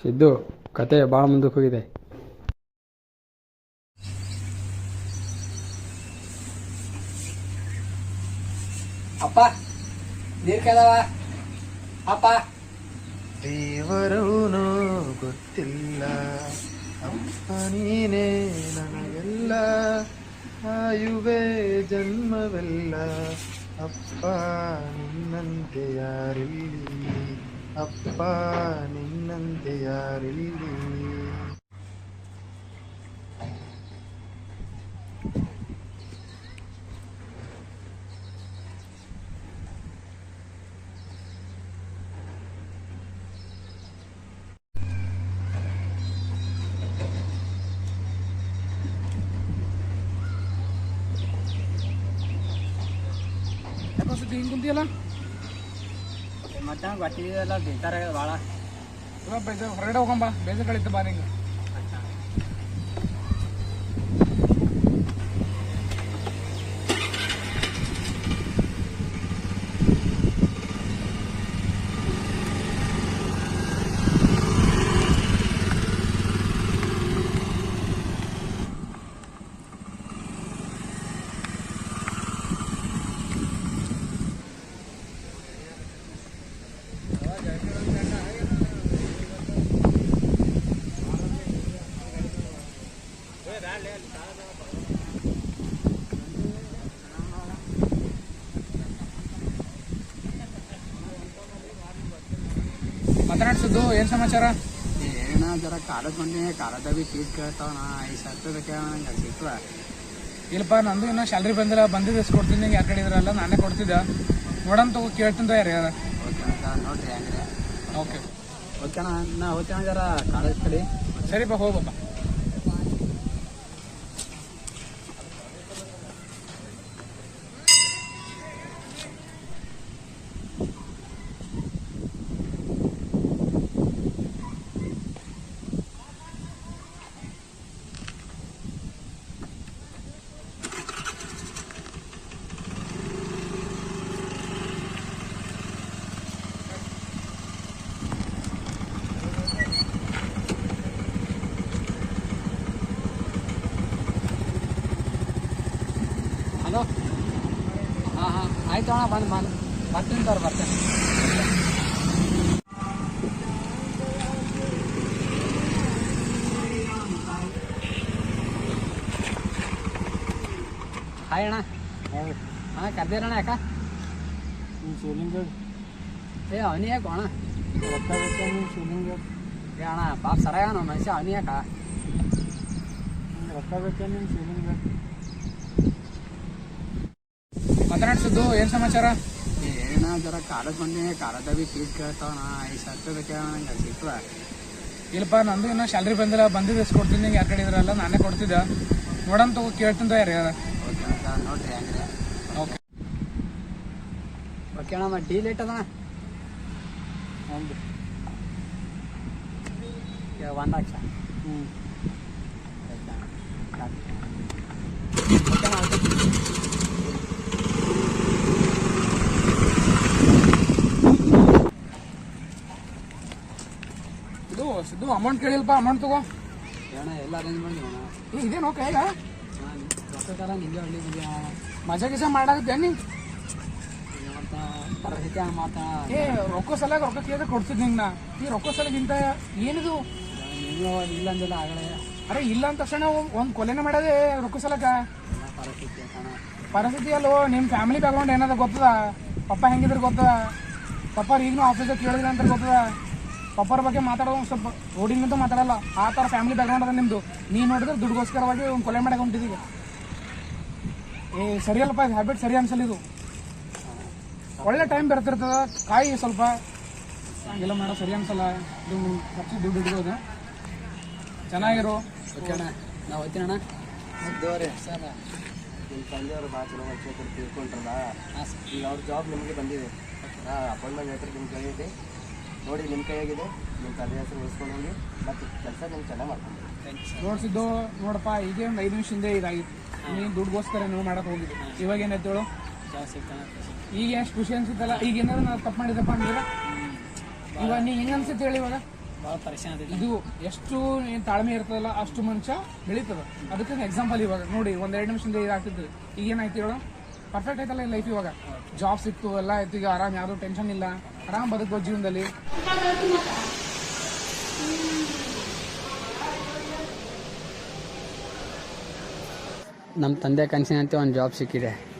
ಸಿದ್ದು ಕತೆ ಭಾಳ ಮುಂದಕ್ಕೆ ಹೋಗಿದೆ. ಅಪ್ಪ. ನೀರ್ ಕೇಳವ ಅಪ್ಪ. ದೇವರೂನು ಗೊತ್ತಿಲ್ಲ. ಅಪ್ಪ ನೀನೇ ನನಗೆಲ್ಲ. ಆಯುವೆ ಜನ್ಮವೆಲ್ಲ. ಅಪ್ಪ ನಿನ್ನಂತೆ ಯಾರಿಲ್ಲಿ? ಅಪ್ಪ ನಿನ್ನಂತೆ ಯಾರಿಲ್ಲಿ? ಯಾಕೋ ಸುದ್ದಿ ಹಿಂಗೆ ಕುಂತಿಯಲ್ಲ ಮತ್ತೆ ಗೊತ್ತಿದೆಯಲ್ಲ ಬೇಕಾರ ಭಾಳ ಬೇಜಾರು ಹೊರಗಡೆ ಹೋಗಂಬ ಬೇಜಾರು ಕಳೀತು ಬಾ ನಿಂಗೆ ಮಾತನಾಡ್ಸಿದ್ದು ಏನು ಸಮಾಚಾರ? ಏನ ಜರ ಕಾಲದ ಬಂದಿ ಕಾಲದ ಬಿ ಫೀಸ್ ಕೇಳ್ತಾವಣ ಐದು ಸಾವಿರ ರೂಪಾಯಿ ಬೇಕೇ ನಂಗೆ ಸಿಕ್ತು ಇಲ್ಲಪ್ಪ ನಂದು ಇನ್ನೂ ಸ್ಯಾಲ್ರಿ ಬಂದಿಲ್ಲ ಬಂದಿದ್ದು ಎಷ್ಟು ಕೊಡ್ತೀನಿ ಯಾರು ಕಡೆ ಇದ್ರಲ್ಲ ನಾನೇ ಕೊಡ್ತಿದ್ದೆ. ನೋಡೋಣ ತಗೋ ಕೇಳ್ತೀನಿ ಯಾರು ಯಾರು ಓಕೆ ನೋಡ್ರಿ ಹೆಂಗ್ರೆ. ಓಕೆ. ಓಕೆ ಅಣ್ಣ ನಾ ಹೋಗ್ತೇನೆ ಜರ ಕಾಲೇಜ್ ಕಡೆ. ಸರಿಪ್ಪ ಹೋಗಪ್ಪ ಹಲೋ? ಹಾಂ ಹಾಂ. ಆಯ್ತು ಅಣ್ಣ ಬಂದು ಬಂದು. ಬರ್ತೀನಿ ಸರ್ ಬರ್ತೇನೆ. ಹಾಯ್ ಅಣ್ಣ. ಹಾಂ ಕರ್ದಿರಣ್ಣ ಯಾಕ? ಏ ಅವನಿ ಯಾಕೆ ಅಣ್ಣ? ಏ ಅಣ್ಣ ಪಾಪ ಸರಾಯಣ ಮನುಷ್ಯ ಅವನಿ ಯಾಕ? ಮಾತನಾಡ್ಸಿದ್ದು ಏನು ಸಮಾಚಾರ? ಏನ ಜರ ಕಾಲೇಜ್ ಬಂದೆ ಕಾಲೇಜ್ ಬಿ ಫೀಸ್ ಕೇಳ್ತಾವಣ ಐದು ಸಾವಿರ ರೂಪಾಯಿ ಬೇಕೇ ನಂಗೆ ಸಿಕ್ತು ಇಲ್ಲಪ್ಪ ನಂದು ಇನ್ನು ಸ್ಯಾಲ್ರಿ ಬಂದಿಲ್ಲ ಬಂದಿದ್ದು ಎಷ್ಟು ಕೊಡ್ತೀನಿ ನಿಂಗೆ ಯಾರು ಕಡೆ ಇದ್ರಲ್ಲ ನಾನೇ ಕೊಡ್ತಿದ್ದೆ. ನೋಡೋಣ ತಗೋ ಕೇಳ್ತೀನಿ ಯಾರು ಯಾರ. ನೋಡ್ರಿ ಹೆಂಗ್ರೆ ಓಕೆ. ಓಕೆ ಅಣ್ಣ ಮತ್ತೆ ಲೇಟ್ ಅದಣ್ಣ ಒಂದು ಒಂದು ಲಕ್ಷ. ಹ್ಞೂ ಓಕೆ ಅಣ್ಣ ಓಕೆ ಇದು ಸಿದ್ದು ಅಮೌಂಟ್ ಕೇಳಿಲ್ಪ ಅಮೌಂಟ್ ತಗೋ. ಅಣ್ಣ ಎಲ್ಲ ಅರೇಂಜ್ ಮಾಡಿ ಅಣ್ಣ. ಏ ಇದೇನು ನಾನು ರೊಕ್ಕಕ್ಕೆಲ್ಲ ನಿಂಗೆ ಹಳ್ಳಿ ಅಣ್ಣ. ಮಜಾ ಗಿಜಾ ಮಾಡಾಕತ್ತೆ ನೀ? ಈಗ ಮತ್ತೆ ಮಾತಾ ಏ ರೊಕ್ಕ ಸಲಾಗ ರೊಕ್ಕ ಕೇಳಿದ್ರೆ ಕೊಡ್ತಿದ್ ನಿಂಗೆ ನಾ. ಈ ರೊಕ್ಕ ಸಲಗಿಂತ ಏನಿದು? ಇಲ್ಲ ಅಂದಿಲ್ಲ ಆಗಲೇ. ಅರೆ ಇಲ್ಲ ಅಂತ ತಕ್ಷಣ ಒಂದು ಕೊಲೆನೇ ಮಾಡದೆ ರೊಕ್ಕ ಸಲಕ ಪರಿಸ್ಥಿತಿ ಅಲ್ಲೋ ನಿಮ್ಮ ಫ್ಯಾಮಿಲಿ ಬ್ಯಾಕ್ಗ್ರೌಂಡ್ ಏನದ ಗೊತ್ತದ? ಪಪ್ಪ ಹೆಂಗಿದ್ರೆ ಗೊತ್ತದ? ಪಪ್ಪ ಈಗ ಆಫೀಸಾಗ ಕೇಳಿದ್ರೆ ಅಂತ ಗೊತ್ತದ? ಪಪ್ಪರ ಬಗ್ಗೆ ಮಾತಾಡೋದು ಒಂದು ಸ್ವಲ್ಪ ಅಂತ ಮಾತಾಡಲ್ಲ. ಆ ಥರ ಫ್ಯಾಮಿಲಿ ಬ್ಯಾಕ್ಗ್ರೌಂಡ್ ಅದ ನಿಮ್ಮದು ನೀನು ನೋಡಿದ್ರೆ ದುಡ್ಡುಗೋಸ್ಕರವಾಗಿ ಒಂದು ಕೊಲೆ ಮಾಡಕ್ಕೆ ಹೊಂಟಿದ್ದೀಗ ಏ ಸರಿಯಲ್ಲಪ್ಪ ಇದು ಹ್ಯಾಬಿಟ್ ಸರಿ ಅನ್ಸಲ್ಲ ಇದು. ಒಳ್ಳೆ ಟೈಮ್ ಬರ್ತಿರ್ತದ. ಕಾಯಿ ಸ್ವಲ್ಪ. ಹಂಗೆಲ್ಲ ಮಾಡೋ ಸರಿ ಅನ್ಸಲ್ಲ. ಇದು ಖರ್ಚು ದುಡ್ಡು ಹಿಡಿಯೋದು ಚೆನ್ನಾಗಿರು. ಓಕೆ ಅಣ್ಣ. ನಾವು ಹೋಗ್ತೀನಿ ಅಣ್ಣ. ಸರ್ ನಿಮ್ಮ ತಂದೆಯವರು ಭಾಳ ಚಲೋ ಕೊಟ್ಟು ತಿಳ್ಕೊಂಡ್ರಲ್ಲ. ಹಾಂ ಈಗ ಅವ್ರ ಜಾಬ್ ನಿಮಗೆ ಬಂದಿದೆ. ಹಾಂ ಅಪಾಯಿಂಟ್ಮೆಂಟ್ ಲೆಟರ್ ನಿಮ್ಮ ಕೈಗಿದೆ ನೋಡಿ ನಿಮ್ಮ ಕೈಯಾಗಿದೆ ನಿಮ್ಮ ತಂದೆ ಹೆಸರು ಉಳಿಸ್ಕೊಂಡು ಹೋಗಿ ಮತ್ತು ಕೆಲಸ ನೀವು ಚೆನ್ನಾಗಿ ಮಾಡ್ಕೊಂಡು ಥ್ಯಾಂಕ್ ಯು ಸರ್ ನೋಡ್ಸಿದ್ದು ನೋಡಪ್ಪ ಈಗ ಒಂದು ಐದು ನಿಮಿಷ ಹಿಂದೆ ಇದಾಗಿತ್ತು. ನೀನು ದುಡ್ಡುಗೋಸ್ಕರ ನೀವು ಮಾಡಕ್ಕೆ ಹೋಗಿದ್ದು. ಇವಾಗ ಏನಾಯ್ತು ಹೇಳು? ಈಗ ಎಷ್ಟು ಖುಷಿ ಅನ್ಸುತ್ತಲ್ಲ ಈಗ ಏನಾದ್ರು ನಾವು ತಪ್ಪು ಮಾಡಿದಪ್ಪ ಅಂದ್ರೆ? ಇವಾಗ ನೀ ಹೆಂಗ ಅನ್ಸುತ್ತೆ ಹೇಳಿ ಇವಾಗ? ಭಾಳ ಪರಿಶಾನ ಇದು ಎಷ್ಟು ಏನ್ ತಾಳ್ಮೆ ಇರ್ತದಲ್ಲ ಅಷ್ಟು ಮನುಷ್ಯ ಬೆಳೀತದ. ಅದಕ್ಕೆ ಎಕ್ಸಾಂಪಲ್ ಇವಾಗ ನೋಡಿ ಒಂದು ಎರಡು ನಿಮಿಷದಿಂದ ಇದಾಗ್ತಿದ್ದು ಈಗ ಏನಾಯ್ತು ಹೇಳು? ಪರ್ಫೆಕ್ಟ್ ಆಯ್ತಲ್ಲ ಲೈಫ್ ಇವಾಗ? ಜಾಬ್ ಸಿಕ್ತು ಎಲ್ಲ ಆಯ್ತು ಈಗ ಆರಾಮ್ ಯಾವ್ದು ಟೆನ್ಷನ್ ಇಲ್ಲ. ಆರಾಮ್ ಬದುಕೋ ಜೀವನದಲ್ಲಿ. ನಮ್ಮ ತಂದೆ ಕನಸಿನಂತೆ ಒಂದು ಜಾಬ್ ಸಿಕ್ಕಿದೆ.